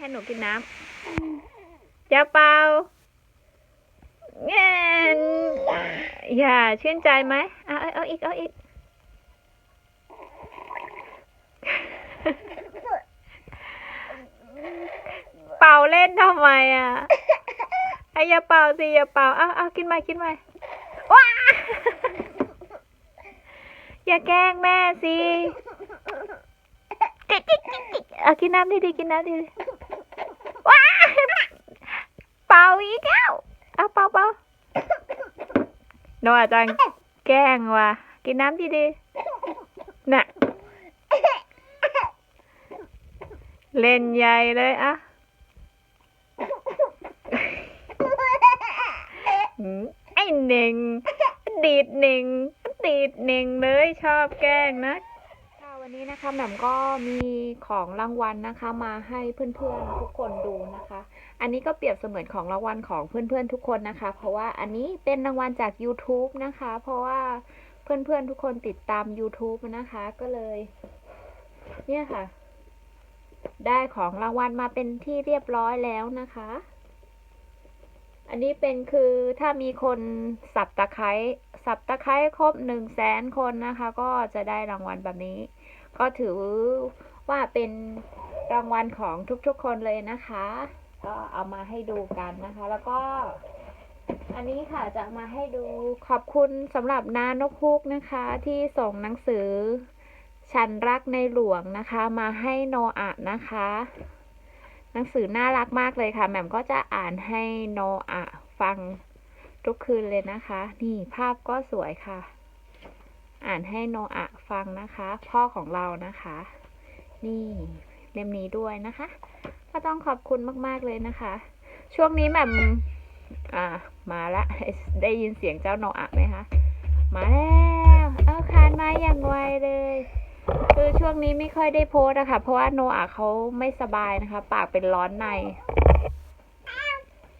ให้หนูกินน้ำจะเปล่าเงี้ยอย่าชื่นใจไหมเอาเอาอีก เอาอีก เป่าเล่นทำไมอะไอ้อย่าเป่าสิอย่าเป่าเอาเอากินใหมกินใหมว้าอย่าแกล้งแม่สิจิกจิกจิกจิกเอากินน้ำดีๆกินน้ำดีๆ เป่าอีกแล้วเอาเป่าเป่าโนองอาจารย์แกล้งว่ะกินน้ำดีๆน่ะ เล่นใหญ่เลยอะหืมไอ้เน่งดีดเน่งดีดเน่งเลยชอบแกล้งนะ วันนี้นะคะแหม่มก็มีของรางวัลนะคะ มาให้เพื่อนๆทุกคนดูนะคะ อันนี้ก็เปรียบเสมือนของรางวัลของเพื่อนๆทุกคนนะคะ เพราะว่าอันนี้เป็นรางวัลจาก YouTube นะคะ เพราะว่าเพื่อนๆทุกคนติดตาม YouTube นะคะ ก็เลย เนี่ยค่ะ ได้ของรางวัลมาเป็นที่เรียบร้อยแล้วนะคะ อันนี้เป็นคือถ้ามีคนสับตะไคร้ สับตะไคร้ครบหนึ่งแสนคนนะคะ ก็จะได้รางวัลแบบนี้ ก็ถือว่าเป็นรางวัลของทุกๆคนเลยนะคะ ก็เอามาให้ดูกันนะคะ แล้วก็ อันนี้ค่ะจะมาให้ดูขอบคุณสำหรับนานกฮูกนะคะ ที่ส่งหนังสือ ฉันรักในหลวงนะคะ มาให้โนอะนะคะ หนังสือน่ารักมากเลยค่ะแหม่มก็จะอ่านให้โนอะฟัง ทุกคืนเลยนะคะ นี่ภาพก็สวยค่ะ อ่านให้โนอะฟังนะคะ พ่อของเรานะคะ นี่เล่มนี้ด้วยนะคะ ก็ต้องขอบคุณมาก ๆ เลยนะคะ ช่วงนี้แหม่มอ่า มาละ ได้ยินเสียงเจ้าโนอะไหมคะ มาแล้วเอาคานมาอย่างไวเลย คือช่วงนี้ไม่ค่อยได้โพสอะค่ะ เพราะว่าโนอาเขาไม่สบายนะคะ ปากเป็นร้อนใน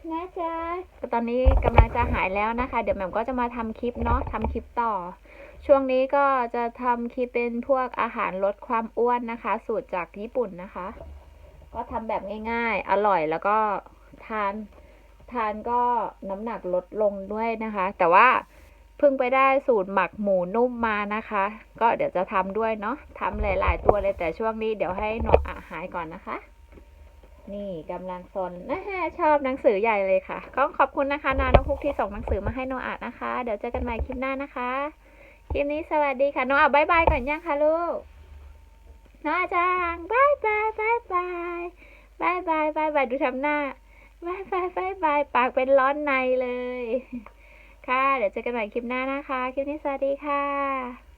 นะจ๊ะตอนนี้กำลังจะหายแล้วนะคะ เดี๋ยวแหม่มก็จะมาทำคลิปเนาะทำคลิปต่อ ช่วงนี้ก็จะทำคลิปเป็นพวกอาหารลดความอ้วนนะคะ สูตรจากญี่ปุ่นนะคะ ก็ทำแบบง่ายๆ อร่อยแล้วก็ทานทานก็น้ำหนักลดลงด้วยนะคะ แต่ว่าเพิ่งไปได้สูตรหมักหมูนุ่มมานะคะ ก็เดี๋ยวจะทำด้วยเนาะทำหลาย ๆ ตัวเลยแต่ช่วงนี้เดี๋ยวให้หนออะหายก่อนนะคะ นี่กำลังซนนะฮะชอบหนังสือใหญ่เลยค่ะ ก็ขอบคุณนะคะ นานกพุกที่ส่งหนังสือมาให้โนอานะคะ เดี๋ยวเจอกันใหม่คลิปหน้านะคะ คลิปนี้สวัสดีค่ะ โนอาบายบายก่อนยังคะลูกโนอาจังบายบายบายบายบายบายบายบายดูทำหน้าบายบายบายบายปากเป็นร้อนในเลย ค่ะ เดี๋ยวเจอกันใหม่คลิปหน้านะคะ คลิปนี้สวัสดีค่ะ